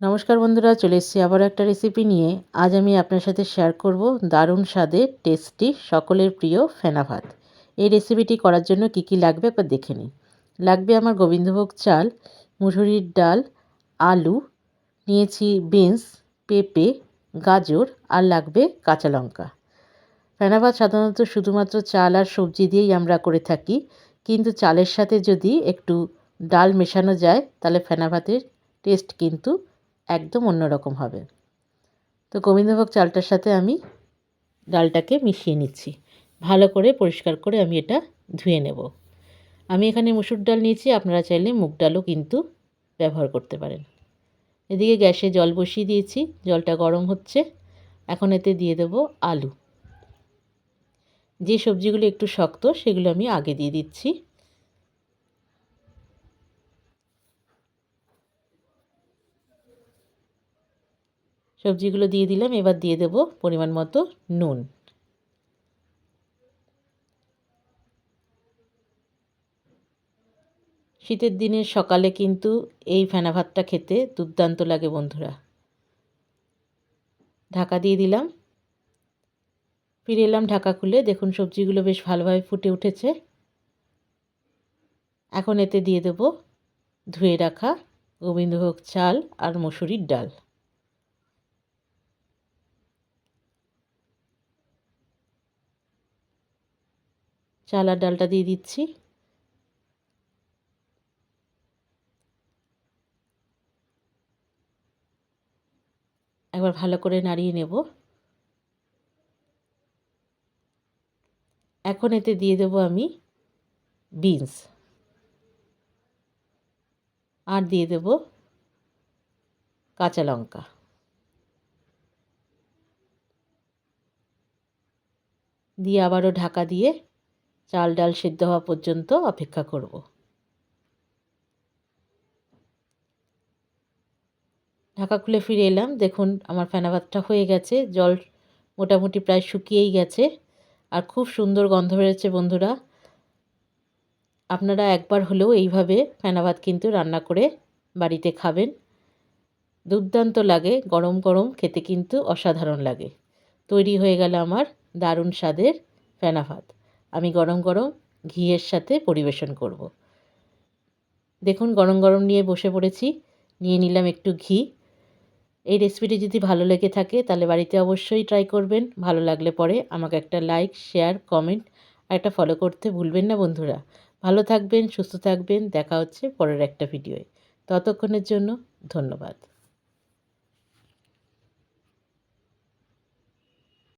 নমস্কার বন্ধুরা, চলে এসেছি আবার একটা রেসিপি নিয়ে। আজ আমি আপনার সাথে শেয়ার করব দারুণ স্বাদের টেস্টি সকলের প্রিয় ফেনা ভাত। এই রেসিপিটি করার জন্য কি কি লাগবে একবার দেখে নিই। লাগবে আমার গোবিন্দভোগ চাল, মুসুরির ডাল, আলু, নিয়েছি বিনস পেঁপে, গাজর আর লাগবে কাঁচা লঙ্কা। ফেনা ভাত সাধারণত শুধুমাত্র চাল আর সবজি দিয়েই আমরা করে থাকি, কিন্তু চালের সাথে যদি একটু ডাল মেশানো যায়, তাহলে ফেনা ভাতের টেস্ট কিন্তু একদম অন্যরকম হবে। তো গোবিন্দভোগ চালটার সাথে আমি ডালটাকে মিশিয়ে নিচ্ছি। ভালো করে পরিষ্কার করে আমি এটা ধুয়ে নেব। আমি এখানে মুসুর ডাল নিয়েছি, আপনারা চাইলে মুগ ডালও কিন্তু ব্যবহার করতে পারেন। এদিকে গ্যাসে জল বসিয়ে দিয়েছি, জলটা গরম হচ্ছে। এখন এতে দিয়ে দেব আলু। যে সবজিগুলো একটু শক্ত, সেগুলো আমি আগে দিয়ে দিচ্ছি। সবজিগুলো দিয়ে দিলাম, এবার দিয়ে দেব পরিমাণ মতো নুন। শীতের দিনের সকালে কিন্তু এই ফেনা ভাতটা খেতে দুর্দান্ত লাগে বন্ধুরা। ঢাকা দিয়ে দিলাম। ফিরে এলাম ঢাকা খুলে, দেখুন সবজিগুলো বেশ ভালোভাবে ফুটে উঠেছে। এখন এতে দিয়ে দেব ধুয়ে রাখা গোবিন্দভোগ চাল আর মসুরির ডাল। চালার ডালটা দিয়ে দিচ্ছি। একবার ভালো করে নাড়িয়ে নেব। এখন এতে দিয়ে দেবো আমি বিনস। আর দিয়ে দেব কাঁচা লঙ্কা। দিয়ে আবারও ঢাকা দিয়ে চাল ডাল সিদ্ধ হওয়া পর্যন্ত অপেক্ষা করব। ঢাকা খুলে ফিরে এলাম। দেখুন, আমার ফেনা ভাতটা হয়ে গেছে। জল মোটামুটি প্রায় শুকিয়েই গেছে। আর খুব সুন্দর গন্ধ বেরোচ্ছে, বন্ধুরা। আপনারা একবার হলেও এইভাবে ফেনা ভাত কিন্তু রান্না করে বাড়িতে খাবেন। দুর্দান্ত লাগে, গরম গরম, খেতে কিন্তু অসাধারণ লাগে। তৈরি হয়ে গেল আমার দারুণ স্বাদের ফেনা ভাত। আমি গরম গরম ঘিয়ের সাথে পরিবেশন করব। দেখুন, গরম গরম নিয়ে বসে পড়েছি। নিয়ে নিলাম একটু ঘি। এই রেসিপিটি যদি ভালো লেগে থাকে, তাহলে বাড়িতে অবশ্যই ট্রাই করবেন। ভালো লাগলে পরে আমাকে একটা লাইক শেয়ার কমেন্ট আর একটা ফলো করতে ভুলবেন না বন্ধুরা। ভালো থাকবেন, সুস্থ থাকবেন। দেখা হচ্ছে পরের একটা ভিডিওয়ে ততক্ষণের জন্য ধন্যবাদ।